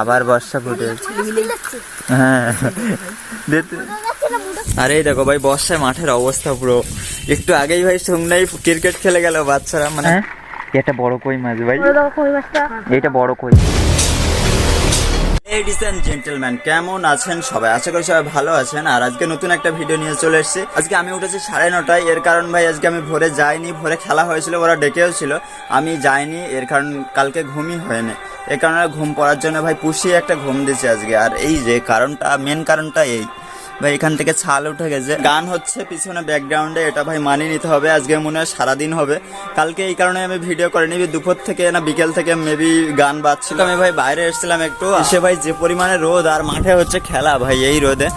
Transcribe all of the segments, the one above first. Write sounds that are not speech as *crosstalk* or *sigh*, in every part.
আবার বর্ষা ফুটে হ্যাঁ। আরে দেখো ভাই বর্ষায় মাঠের অবস্থা পুরো। একটু আগেই ভাই সঙ্গনাই ক্রিকেট খেলে গেল বাচ্চারা মানে এটা বড় কই মাছ ভাই? এটা বড় কই লেডিস এন্ড জেন্টলম্যান কেমন আছেন সবাই? আশা করি সবাই ভালো আছেন। আর আজকে নতুন একটা ভিডিও নিয়ে চলে এসেছি। আজকে আমি উঠেছি সাড়ে নটায়। এর কারণ ভাই আজকে আমি ভোরে যাইনি। ভোরে খেলা হয়েছিল ওরা ডেকেও ছিল। আমি যাইনি এর কারণ কালকে ঘুমই হয়নি। এর কারণে ঘুম পড়ার জন্য ভাই পুষিয়ে একটা ঘুম দিয়েছি আজকে। আর এই যে কারণটা মেন কারণটা এই। ভাই, এখান থেকে ছাল উঠে গেছে। গান হচ্ছে পিছনে ব্যাকগ্রাউন্ডে এটা ভাই মানিয়ে নিতে হবে। আজকে মনে হয় সারাদিন হবে। কালকে এই কারণে আমি ভিডিও করে নিবি দুপুর থেকে না বিকেল থেকে মেবি গান বাজছিল। আমি ভাই বাইরে এসেছিলাম একটু। এসে ভাই যে পরিমাণে রোদ, আর মাঠে হচ্ছে খেলা ভাই এই রোদে।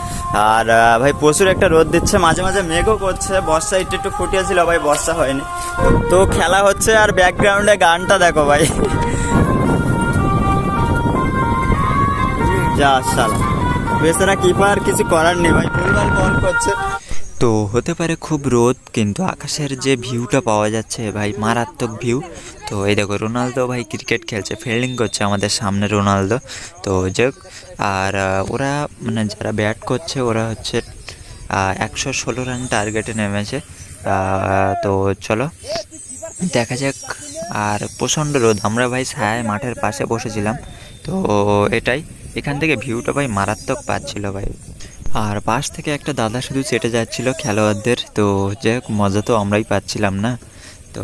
আর ভাই প্রচুর একটা রোদ দিচ্ছে। মাঝে মাঝে মেঘও করছে। বর্ষা একটু একটু ফুটিয়েছিল, ভাই বর্ষা হয়নি। তো খেলা হচ্ছে, আর ব্যাকগ্রাউন্ডে গানটা দেখো ভাই। যা শালা বেচারা কিপার কিছু করার নেই ভাই ফুটবল বল করছে। তো হতে পারে খুব রোদ, কিন্তু আকাশের যে ভিউটা পাওয়া যাচ্ছে ভাই, মারাত্মক ভিউ। তো এই দেখো, রোনালদো ভাই ক্রিকেট খেলছে ফিল্ডিং করছে আমাদের সামনে রোনালদো। তো যাক, আর ওরা মানে যারা ব্যাট করছে, ওরা হচ্ছে একশো ষোলো রান টার্গেটে নেমেছে। তো চলো, দেখা যাক। আর প্রচণ্ড রোদ, আমরা ভাই ছায় মাঠের পাশে বসেছিলাম। তো এটাই। এখান থেকে ভিউটা ভাই মারাত্মক পাচ্ছিল ভাই। আর পাশ থেকে একটা দাদা শুধু চেটে যাচ্ছিল খেলোয়াড়দের, তো যাই হোক, মজা তো আমরাই পাচ্ছিলাম না। তো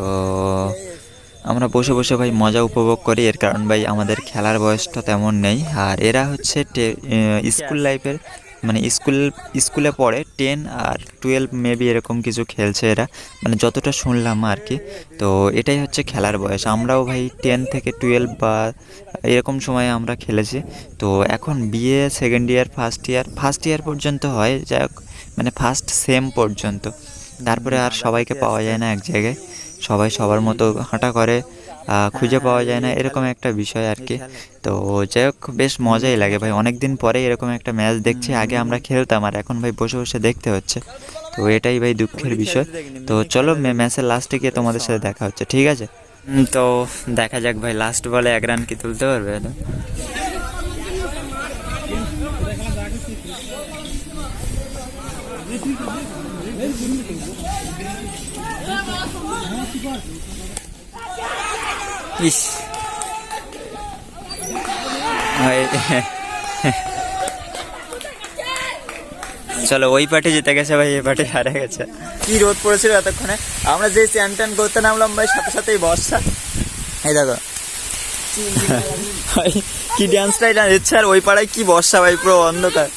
আমরা বসে বসে ভাই মজা উপভোগ করি, এর কারণ ভাই আমাদের খেলার বয়সটা তেমন নেই। আর এরা হচ্ছে স্কুল লাইফের মানে স্কুল স্কুলে পড়ে টেন আর টুয়েলভ মেবি এরকম কিছু খেলছে এরা। মানে যতটা শুনলাম আর কি তো এটাই হচ্ছে খেলার বয়স। আমরাও ভাই টেন থেকে টুয়েলভ বা এরকম সময়ে আমরা খেলেছি। তো এখন BA second year first year first year পর্যন্ত হয় যাই মানে ফার্স্ট সেম পর্যন্ত। তারপরে আর সবাইকে পাওয়া যায় না এক জায়গায়। সবাই সবার মতো হাঁটা করে। খুঁজে পাওয়া যায় না, এরকম একটা বিষয় আর কি। তো যাই হোক, বেশ মজাই লাগে ভাই। অনেক দিন পরে এরকম একটা ম্যাচ দেখছি, আগে আমরা খেলতাম আর এখন ভাই বসে বসে দেখতে হচ্ছে। তো এটাই ভাই দুঃখের বিষয়। তো চলো ম্যাচের লাস্টে গিয়ে তোমাদের সাথে দেখা হচ্ছে, ঠিক আছে? তো দেখা যাক ভাই লাস্ট বলে এক রান কি তুলতে পারবে তো ইস ভাই *laughs* চলো ওই পার্টি জিতে গেছে ভাই এই পার্টি হারে গেছে। কি রোদ পড়েছিল এতক্ষণে? আমরা যে চ্যান ট্যান করতে নামলাম ভাই সাথে সাথেই বর্ষা। এই দেখো। ভাই কি ড্যান্সটা এটা দিচ্ছে আর ওই পাড়ায় কি বর্ষা ভাই পুরো অন্ধকার।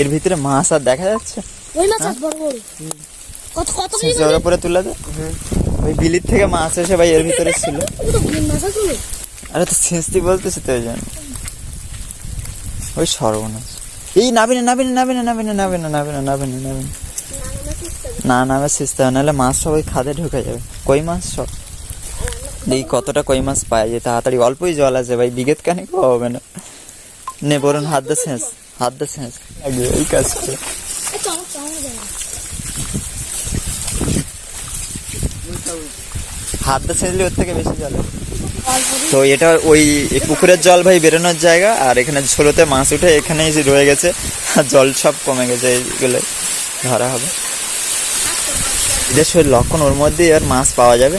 এর ভিতরে মাছ আর দেখা যাচ্ছে? ওই মাছ বড় বড়। কত কত কেজি ওর উপরে তুলে দে। ওই বিলির থেকে মাছ এসে ভাই এর ভিতরে ছিল? আরে তো ছেঁচতি বলতেছি তো ওই জন্য। ওই সর্বনাশ। এই নাবি না নাবি না নাবি না নাবি না না না নাবি না নাবি না। নামে নাহলে মাছ সব ওই খাদে ঢুকে যাবে। কই মাছ সব? এই কতটা কই মাছ পায় যে তাড়াতাড়ি অল্পই জল আছে ভাই, বিগেত কানে হবে না। নে বরুন হাত দে শেষ, হাত দে আগে এই কাজ করে এ চলো চলো যাই হাত দে ছেঁচলে ওর থেকে বেশি জল। তো এটা ওই পুকুরের জল ভাই বেরোনোর জায়গা আর এখানে ছোলোতে মাছ উঠে এখানেই যে রয়ে গেছে আর *laughs* জল সব কমে গেছে এইগুলো ধরা হবে। দেশের লক্ষণ ওর মধ্যে আর মাছ পাওয়া যাবে।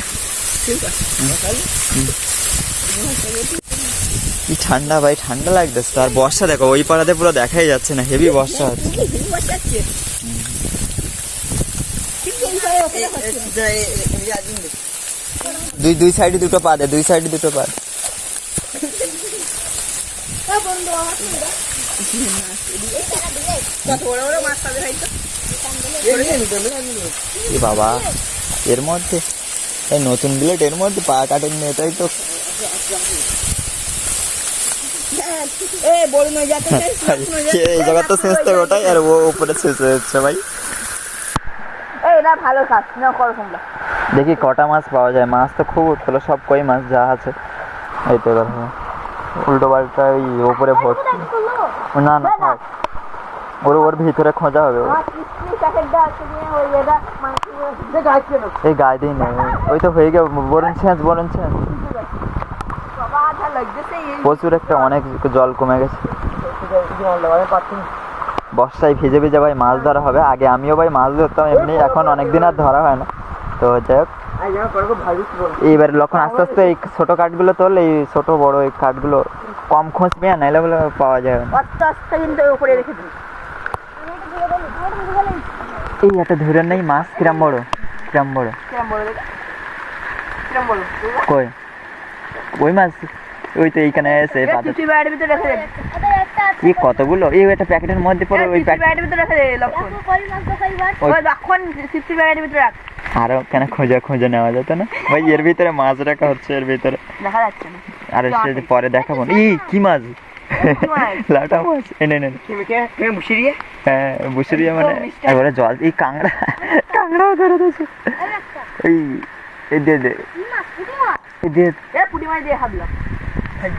কি ঠান্ডা ভাই ঠান্ডা লাগতেছে। আর বর্ষা দেখো ওই পাড়াতে পুরো দেখাই যাচ্ছে না হেভি বর্ষা হচ্ছে। দুই দুই সাইডে দুটো পা দে দুই সাইডে দুটো পা বাবা এর মধ্যে এই নতুন ব্লেড এর মধ্যে পা কাটেন এটাই তো। এই জায়গা তো শেষ তো ওটাই আর ও উপরে শেষ হয়ে যাচ্ছে ভাই। না ভালো কাজ না করো তোমরা দেখি কটা মাছ পাওয়া যায়। মাছ তো খুব উঠল সব কই মাছ যা আছে। এই তো হ্যাঁ। উল্টো পাল্টা ওই ওপরে ভর্তি না না থাক। ওর ওর ভিতরে খোঁজা হবে। এটা এই গায়ে দিই নেই ওই তো হয়ে গেল। বরুণ ছেঁচ বরুণ ছেঁচ। প্রচুর একটা অনেক জল কমে গেছে। জল দেওয়ার পাচ্ছি বর্ষায় ভিজে ভিজে ভাই মাছ ধরা হবে। আগে আমিও ভাই মাছ ধরতাম, এমনি এখন অনেকদিন আর ধরা হয় না। তো যাই হোক। এইবার লক্ষণ আস্তে আস্তে এই ছোট কাঠগুলো তোল, এই ছোট বড় এই কাঠগুলো কম খুঁজবি আর নাইলে বলে পাওয়া যাবে না। এই একটা ধরে নেই মাছ, কিরাম বড় কিরাম বড়। কই? ওই মাছ, ওই তো এইখানে এসে ভিতরে এই কতগুলো এই একটা প্যাকেটের মধ্যে পড়ে ওই তুই ভিতরে রেখে দে লক্ষণ। ওই- ওই লক্ষণ সিফটি প্যাকেটের ভিতরে রাখ। আরও কেন খোঁজা খুঁজে নেওয়া যেত না? ভাই এর ভিতরে মাছ রাখা হচ্ছে এর ভিতরে। দেখা যাচ্ছে না। আর সে পরে দেখাবো না। এই কি মাছ? মাছ? *laughs* লাটা মাছ। এনে নেন হ্যাঁ বুসুরিয়া মানে একবারে জল। এই কাঁকড়া। কাঁকড়াও ধরে দিয়েছে। এই এই দে দে। এই দে। পুটি মাছ দিয়ে হয়ে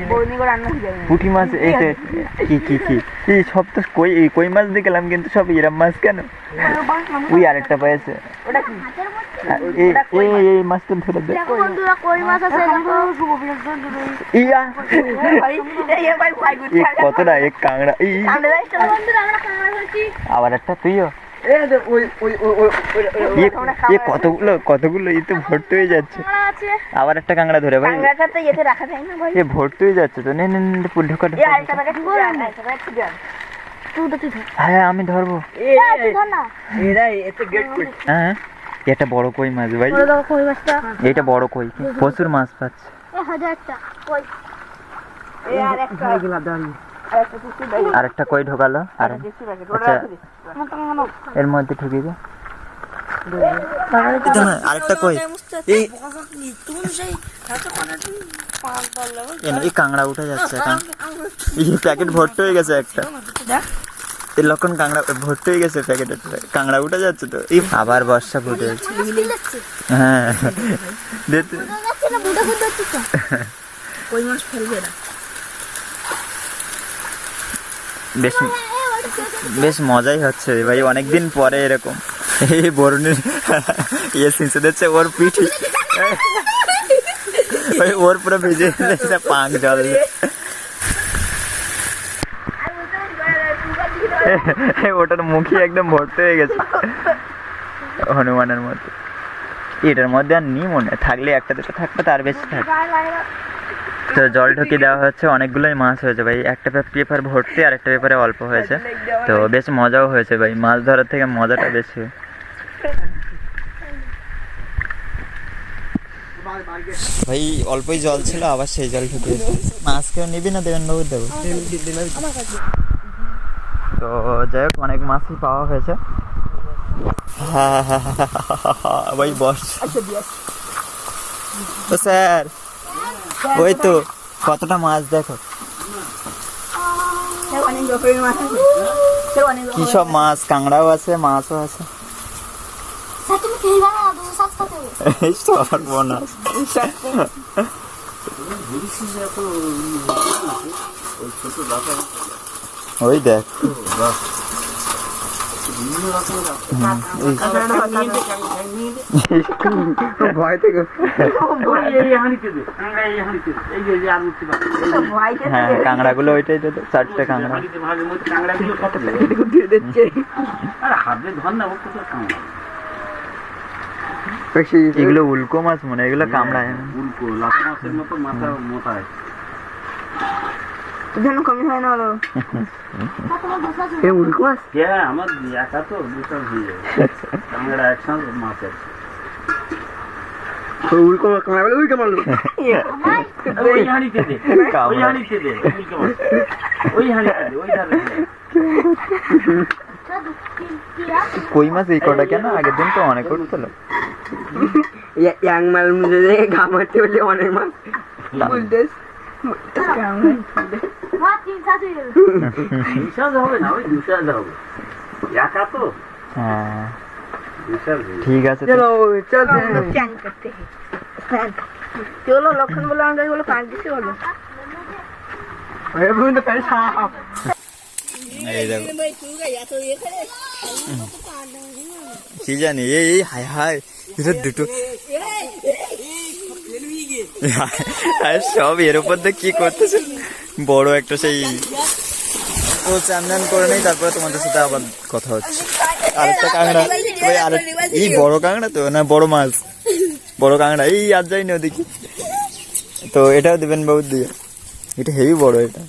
পুঁটি মাছ এই তো কি কি কি? এই সব তো কই এই কই মাছ দিয়ে গেলাম কিন্তু সব এরম মাছ কেন? ওই আরেকটা পেয়েছে এই এই এই মাছটা ধরে দে। মাছ ইয়া। কতটা এক কাঁকড়া তো আবার একটা তুইও। কতগুলো কতগুলো ভর্তি হয়ে যাচ্ছে আবার একটা কাঁকড়া ধরে ভাই কাঙ্গাটা তো এতে রাখা যায় না ভাই এ ভর্তি হয়ে যাচ্ছে তো নে ঢোকা হ্যাঁ আমি ধরবো এ তুই ধর না এরা এতে গেট করে হ্যাঁ এটা বড় কই মাছ ভাই এটা বড় কই প্রচুর মাছ পাচ্ছে হাজারটা কই এ আরেকটা কই ঢোকালো? আর প্যাকেট আচ্ছা। এর মধ্যে ঢুকিয়ে দে আরেকটা কই? এই এই কাংড়া উঠে যাচ্ছে এই প্যাকেট ভর্তি হয়ে গেছে একটা। এই লক্ষণ কাংড়া ভর্তি হয়ে গেছে প্যাকেটের কাংড়া উঠে যাচ্ছে তো। এই আবার বর্ষা ফুটে যাচ্ছে। হ্যাঁ। কই মাছ ফেলবে না? বেশ বেশ মজাই হচ্ছে ভাই, অনেকদিন পরে এরকম। এই বরুণের ইয়ে সিঁচে দিচ্ছে ওর পিঠি ওই ওর পুরো ভিজে পাঁক জল। ওটার মুখই একদম ভর্তি হয়ে গেছে। হনুমানের মধ্যে এটার মধ্যে আর নি মনে। থাকলে একটা দুটো থাকবে, তার বেশি থাকবে। তো জল ঢুকিয়ে দেওয়া হচ্ছে অনেকগুলোই মাছ হয়েছে ভাই। একটা পেপার ভর্তি আর একটা পেপারে অল্প হয়েছে। তো বেশ মজাও হয়েছে ভাই মাছ ধরার থেকে মজাটা বেশি। ভাই অল্পই জল ছিল আবার সেই জল ঢুকিয়ে মাছ কেউ নিবি না দেবেন বাবু দেবো। তো যাই হোক অনেক মাছই পাওয়া হয়েছে। ভাই বস। ও স্যার ওই তো কতটা মাছ দেখো। কি সব মাছ কাঁকড়াও আছে মাছও আছে। ওই দেখ। ভয়তে হ্যাঁ কাঁকড়াগুলো ওইটাই তো চারটে কাঁকড়া দিয়ে দিচ্ছে এগুলো উল্কো মাছ মনে হয়, এগুলো কামড়ায় না যেন কমি হয় না হলো। এ মাছ? হ্যাঁ আমার একা তো হয়ে একসঙ্গে মাছ আছে। উল্কো কামড়া বলে? উল্কো মারলো ওই হাঁড়িতে দে ওই হাঁড়িতে দে ওই হাঁড়িতে দে ওই ধারে কই মাছ? এই কটা কেন? আগের দিন তো অনেক উঠছিল। ইয়াং মাল বলে অনেক মাছ। ঠিক আছে চলো চল চলো লক্ষণ বলে আমাকে বলে পাঁচ দিছে দেখো কি জানি, এই হাই হাই দুটো *laughs* আর সব এর উপর দিয়ে কি করতেছে? বড় একটা সেই ও চান্দান করে নেই, তারপরে তোমাদের সাথে আবার কথা হচ্ছে। আরেকটা কাঁকড়া, ওই আরেক এই বড় কাঁকড়া তো, না, বড় মাছ। বড় কাঁকড়া, এই আর যাই না ওদিকে। তো এটাও দেবেন বাবু দিয়ে। এটা হেভি বড় এটা।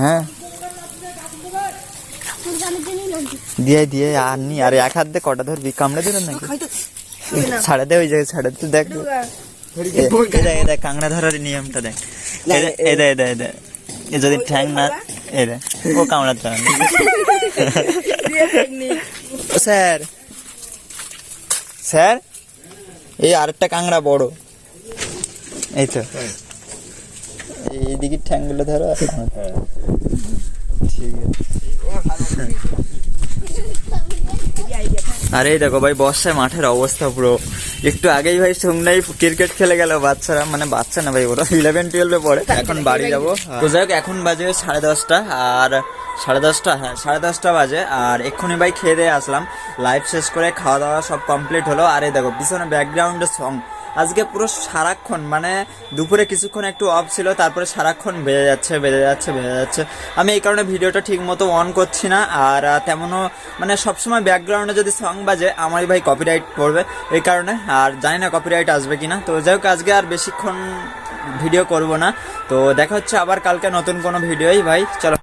হ্যাঁ? কুরবানির জন্যই লঙ্কি দিয়ে দিয়ে আর নি, আর এক হাত দিয়ে কটা ধরবি? কামড়ে ধরে নাকি? ছাড়া দে ওই জায়গায় ছাড়া তুই দেখ। এ- এই দেখ এই দেখ কাংড়া ধরার নিয়মটা দেখ। এই দেখ এই এ যদি ঠ্যাং না দেখ ও কামড়াতে হবে ও স্যার। স্যার এই আরেকটা কাংড়া বড়। এই তো। এইদিকে ঠ্যাংগুলো ধরো আর ঠিক আছে। আরে দেখো ভাই, বর্ষায় মাঠের অবস্থা পুরো। একটু আগেই ভাই সন্ধ্যায় ক্রিকেট খেলে গেল, বাচ্চারা মানে বাচ্চা না ভাই, ওরা ইলেভেন টুয়েলভে পড়ে। এখন বাড়ি যাব। তো যাই হোক, এখন বাজে সাড়ে দশটা, আর সাড়ে দশটা হ্যাঁ সাড়ে দশটা বাজে, আর এক্ষুনি ভাই খেয়ে দিয়ে আসলাম। লাইভ শেষ করে খাওয়া দাওয়া সব কমপ্লিট হলো। আর এই দেখো, পিছনে ব্যাকগ্রাউন্ডে সং আজকে পুরো সারাক্ষণ মানে দুপুরে কিছুক্ষণ একটু অফ ছিল, তারপরে সারাক্ষণ বেজে যাচ্ছে বেজে যাচ্ছে বেজে যাচ্ছে। আমি এই কারণে ভিডিওটা ঠিক মতো অন করছি না, আর তেমনও মানে সবসময় ব্যাকগ্রাউন্ডে যদি সং বাজে, আমারই ভাই কপিরাইট পড়বে এই কারণে, আর জানি না কপিরাইট আসবে কিনা। তো যাই হোক, আজকে আর বেশিক্ষণ ভিডিও করব না। তো দেখা হচ্ছে আবার কালকে নতুন কোনো ভিডিওই ভাই, চলো।